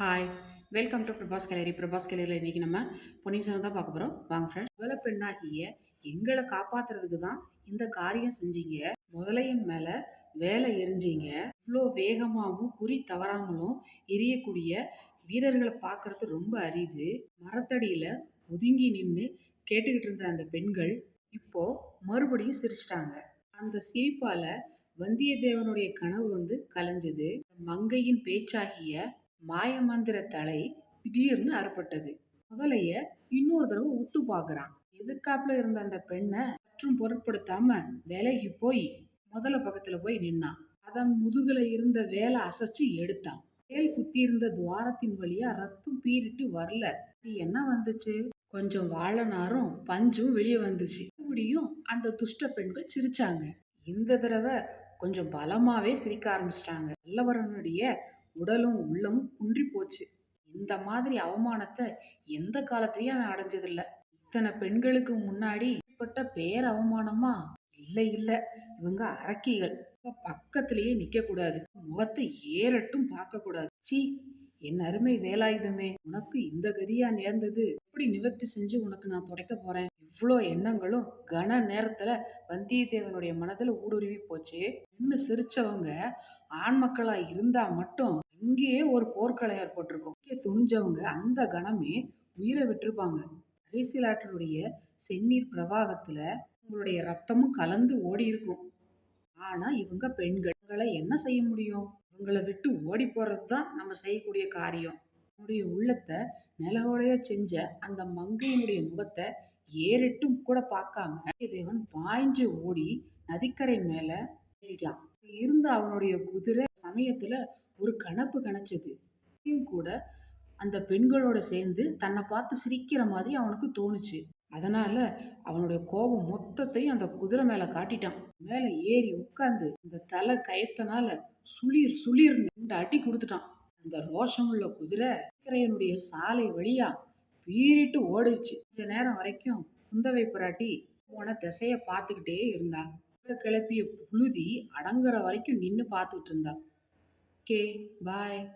Hi welcome to Prabhas gallery Prabhas கேலரியில் இன்றைக்கி நம்ம பொன்னியின் செல்வன் தான் பார்க்க போகிறோம் வாங்க ஃப்ரெண்ட்ஸ் முதல பெண்ணாகிய எங்களை காப்பாற்றுறதுக்கு தான் இந்த காரியம் செஞ்சீங்க. முதலையின் மேலே வேலை எரிஞ்சீங்க. இவ்வளோ வேகமாகவும் குறி தவறாமலும் எரியக்கூடிய வீரர்களை பார்க்கறது ரொம்ப அரிது. மரத்தடியில் ஒதுங்கி நின்று கேட்டுக்கிட்டு இருந்த அந்த பெண்கள் இப்போ மறுபடியும் சிரிச்சிட்டாங்க. அந்த சிரிப்பால் வந்தியத்தேவனுடைய கனவு வந்து கலைஞ்சது. மங்கையின் பேச்சாகிய மாயமந்திர தலை திடீர்னு அறுபட்டது. முதலைய இன்னொரு தடவை உத்து பார்க்குறான் எதிர்காப்புல இருந்த அந்த பெண்ணை மற்றும் பொருட்படுத்தாம விலகி போய் முதல பக்கத்துல போய் நின்னான். அதன் முதுகுல இருந்த வேலை அசைச்சு எடுத்தான். வேல் குத்தி இருந்த துவாரத்தின் வழியா ரத்தம் பீறிட்டு வரல. இது என்ன வந்துச்சு? கொஞ்சம் வாழனாரும் பஞ்சும் வெளியே வந்துச்சு. மறுபடியும் அந்த துஷ்ட பெண்கள் சிரிச்சாங்க. இந்த தடவை கொஞ்சம் பலமாவே சிரிக்க ஆரம்பிச்சிட்டாங்க. வல்லவரனுடைய உடலும் உள்ளமும் குன்றி போச்சு. இந்த மாதிரி அவமானத்தை எந்த காலத்திலயும் அவன் அடைஞ்சதில்ல. இத்தனை பெண்களுக்கு முன்னாடி இப்பட்ட பேர் அவமானமா இல்ல இல்ல. இவங்க அரக்கிகள். பக்கத்திலேயே நிக்க கூடாது முகத்தை ஏறட்டும் பார்க்க கூடாது சி என் அருமை வேலாயுதமே உனக்கு இந்த கதியா நேர்ந்தது. எப்படி நிவர்த்தி செஞ்சு உனக்கு நான் துடைக்க போறேன். இவ்வளோ எண்ணங்களும் கன நேரத்தில் வந்தியத்தேவனுடைய மனதில் ஊடுருவி போச்சு. நின்று சிரிச்சவங்க? ஆண் மக்களாக இருந்தால் மட்டும் இங்கேயே ஒரு போர்க்களை ஏற்பட்டிருக்கும் இங்கே துணிஞ்சவங்க அந்த கணமே உயிரை விட்டுருப்பாங்க. அரிசிலாற்றனுடைய செந்நீர் பிரவாகத்தில் உங்களுடைய ரத்தமும் கலந்து ஓடி இருக்கும் ஆனால் இவங்க பெண்களை. என்ன செய்ய முடியும்? இவங்களை விட்டு ஓடி போகிறது தான் நம்ம செய்யக்கூடிய காரியம். என்னுடைய உள்ளத்தை நிலவோடைய செஞ்ச அந்த மங்கையினுடைய முகத்தை ஏறிட்டும் கூட பார்க்காம தேவன் பாய்ஞ்சு ஓடி நதிக்கரை மேல ஏறிட்டான். இருந்த அவனுடைய குதிரை சமயத்துல ஒரு கணப்பு கணச்சது கூட அந்த பெண்களோட சேர்ந்து தன்னை பார்த்து சிரிக்கிற மாதிரி அவனுக்கு தோணுச்சு. அதனால அவனுடைய கோபம் மொத்தத்தையும் அந்த குதிரை மேல காட்டிட்டான். மேல ஏறி உட்காந்து அந்த தலை கயத்தனால சுளிர் சுளிர் ரெண்டு அடி கொடுத்துட்டான். அந்த ரோஷமுள்ள குதிரை நதிக்கரையனுடைய சாலை வழியா பீறிட்டு ஓடிச்சு. கொஞ்ச நேரம் வரைக்கும் குந்தவை பிராட்டி போன திசைய பார்த்துக்கிட்டே இருந்தா. கிளப்பிய புழுதி அடங்குற வரைக்கும் நின்று பார்த்துட்டு இருந்தா. Okay bye